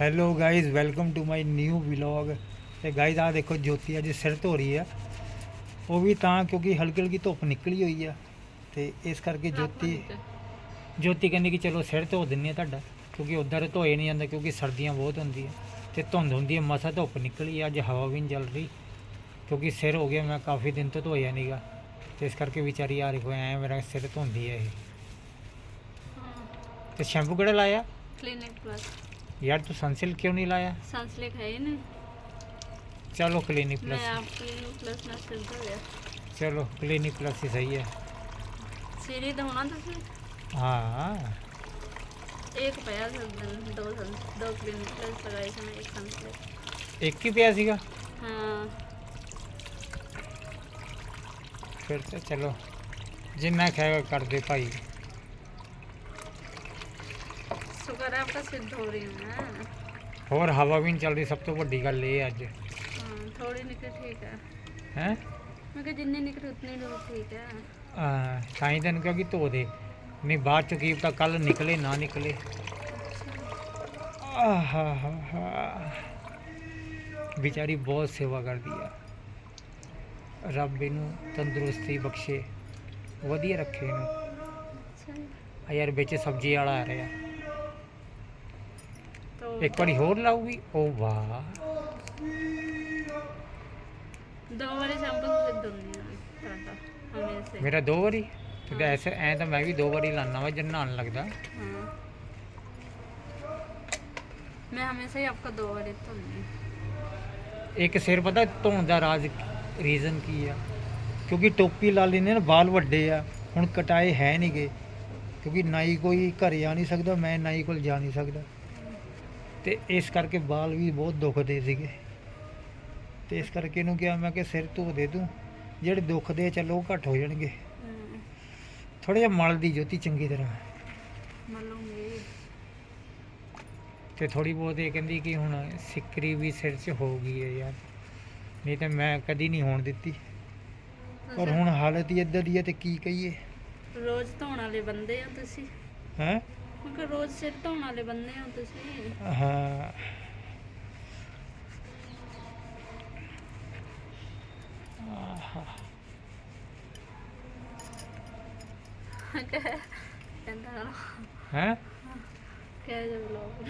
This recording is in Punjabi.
Hello guys welcome to my new vlog ਤੇ ਗਾਇਜ਼ ਆ ਦੇਖੋ ਜੋਤੀ ਅੱਜ ਸਿਰ ਧੋ ਰਹੀ ਆ। ਉਹ ਵੀ ਤਾਂ ਕਿਉਂਕਿ ਹਲਕੀ ਹਲਕੀ ਧੁੱਪ ਨਿਕਲੀ ਹੋਈ ਆ। ਤੇ ਇਸ ਕਰਕੇ ਜੋਤੀ ਜੋਤੀ ਕਹਿੰਦੀ ਕਿ ਚਲੋ ਸਿਰ ਧੋ ਦਿੰਨੇ ਆ ਤੁਹਾਡਾ ਕਿਉਂਕਿ ਉਧਰ ਧੋਏ ਨਹੀਂ ਜਾਂਦਾ ਕਿਉਂਕਿ ਸਰਦੀਆਂ ਬਹੁਤ ਹੁੰਦੀਆਂ। ਤੇ ਧੁੰਦ ਹੁੰਦੀ ਹੈ ਮਸਾ ਧੁੱਪ ਨਿਕਲੀ ਅੱਜ ਹਵਾ ਵੀ ਨਹੀਂ ਚੱਲ ਰਹੀ। ਕਿਉਂਕਿ ਸਿਰ ਹੋ ਗਿਆ ਮੈਂ ਕਾਫੀ ਦਿਨ ਤੋਂ ਧੋਇਆ ਨਹੀਂਗਾ ਤੇ ਇਸ ਕਰਕੇ ਵਿਚਾਰੀ ਆ ਰਹੀ ਹੋਇਆ ਮੇਰਾ ਸਿਰ ਧੁੰਦੀ ਹੈ ਇਹ। ਤੇ ਸ਼ੈਂਪੂ ਕਿਹੜਾ ਲਾਇਆ? ਕਲੀਨਿਕ ਪਲੱਸ यार तू तो सनसिल्क क्यों नहीं लाया? सनसिल्क है ही नहीं। चलो क्लिनिक प्लस क्लिनिक प्लस ना चलो क्लिनिक प्लस ही सही है। सीरी तो होना तो हाँ। एक पया दो दो क्लिनिक प्लस लगाई थी मैं एक सनसिल्क एक की पया का? हाँ। फिर तो चलो जिन्ना खाएगा कर दे भाई। शुक्र है आपका सिद्ध हो रही हूँ मैं ਹੋਰ ਹਵਾ ਵੀ ਨਹੀਂ ਚੱਲਦੀ ਸਭ ਤੋਂ ਵੱਡੀ ਗੱਲ ਇਹ ਅੱਜ हाँ थोड़ी निकली ठीक है ਹੈ मैं कहा जितनी निकली उतनी लोग ठीक है ਤਾਂ ਹੀ ਤੈਨੂੰ ਕਿਹਾ ਕਿ ਧੋ ਦੇ ਨਹੀਂ ਬਾਅਦ ਚ ਕੀ ਪਤਾ ਕੱਲ ਨਿਕਲੇ ਨਾ ਨਿਕਲੇ ਆਹਾਹਾ ਵਿਚਾਰੀ ਬਹੁਤ ਸੇਵਾ ਕਰਦੀ ਆ ਰੱਬ ਇਹਨੂੰ ਤੰਦਰੁਸਤੀ ਬਖਸ਼ੇ ਵਧੀਆ ਰੱਖੇ ਇਹਨੂੰ अच्छा ਆ ਯਾਰ ਵਿੱਚ ਸਬਜ਼ੀ ਵਾਲਾ ਆ ਰਿਹਾ तो ਇੱਕ ਵਾਰੀ ਹੋਰ ਲਾਉਗੀ ਉਹ ਵਾਹ। ਦੋ ਵਾਰੀ ਸ਼ੈਂਪੂ ਦਿੰਦੀ ਹਾਂ ਹਮੇਸ਼ਾ ਮੇਰਾ ਦੋ ਵਾਰੀ? ਤੇ ਐਸੇ ਐ ਤਾਂ ਮੈਂ ਵੀ ਦੋ ਵਾਰੀ ਲਾਣਾ ਵਾ ਜਨ ਨਾਲ ਲੱਗਦਾ। ਮੈਂ ਹਮੇਸ਼ਾ ਹੀ ਆਪਕਾ ਦੋ ਵਾਰੀ ਧੋਂਦੀ ਇੱਕ ਸਿਰ ਪਤਾ ਧੋਣ ਦਾ ਰਾਜ ਰੀਜ਼ਨ ਕੀ ਆ? ਕਿਉਂਕਿ ਟੋਪੀ ਲਾ ਲੈਂਦੇ ਨੇ ਵਾਲ ਵੱਡੇ ਆ ਹੁਣ ਕਟਾਏ ਹੈ ਨਹੀਂਗੇ ਕਿਉਂਕਿ ਨਾਈ ਕੋਈ ਘਰੇ ਆ ਨਹੀਂ ਸਕਦਾ ਮੈਂ ਨਾਈ ਕੋਲ ਜਾ ਨਹੀਂ ਸਕਦਾ। ਤੇ ਇਸ ਕਰਕੇ ਵਾਲ ਵੀ ਬਹੁਤ ਦੁਖਦੇ ਸੀਗੇ। ਤੇ ਇਸ ਕਰਕੇ ਇਹਨੂੰ ਕਿਹਾ ਮੈਂ ਕਿ ਸਿਰ ਧੋ ਦੇ ਦੂੰ ਜਿਹੜੇ ਦੁਖਦੇ ਚਲੋ ਘੱਟ ਹੋ ਜਾਣਗੇ। ਥੋੜਾ ਜਿਹਾ ਮਲ ਦੀ ਜੋਤੀ ਚੰਗੀ ਤਰ੍ਹਾਂ। ਮਲੂੰਗੀ। ਤੇ ਥੋੜੀ ਬਹੁਤ ਇਹ ਕਹਿੰਦੀ ਕਿ ਹੁਣ ਸਿਕਰੀ ਵੀ ਸਿਰ 'ਚ ਹੋ ਗਈ ਹੈ ਯਾਰ। ਨਹੀਂ ਤਾਂ ਮੈਂ ਕਦੀ ਨਹੀਂ ਹੋਣ ਦਿੱਤੀ। ਪਰ ਹੁਣ ਹਾਲਤ ਹੀ ਇਦਾਂ ਦੀ ਹੈ ਤੇ ਕੀ ਕਹੀਏ। ਰੋਜ਼ ਧੋਣ ਵਾਲੇ ਬੰਦੇ ਆ ਤੁਸੀਂ। ਹੈ? ਮੈਂ ਕਿਹਾ ਰੋਜ਼ ਸਿਰ ਧੋਣ ਵਾਲੇ ਬੰਦੇ ਹੋ ਤੁਸੀਂ। ਹਾਂ। ਆਹਾ, ਕਹਿੰਦਾ ਹੈਂ? ਕਹਿ ਜਾ ਬਲੌਗ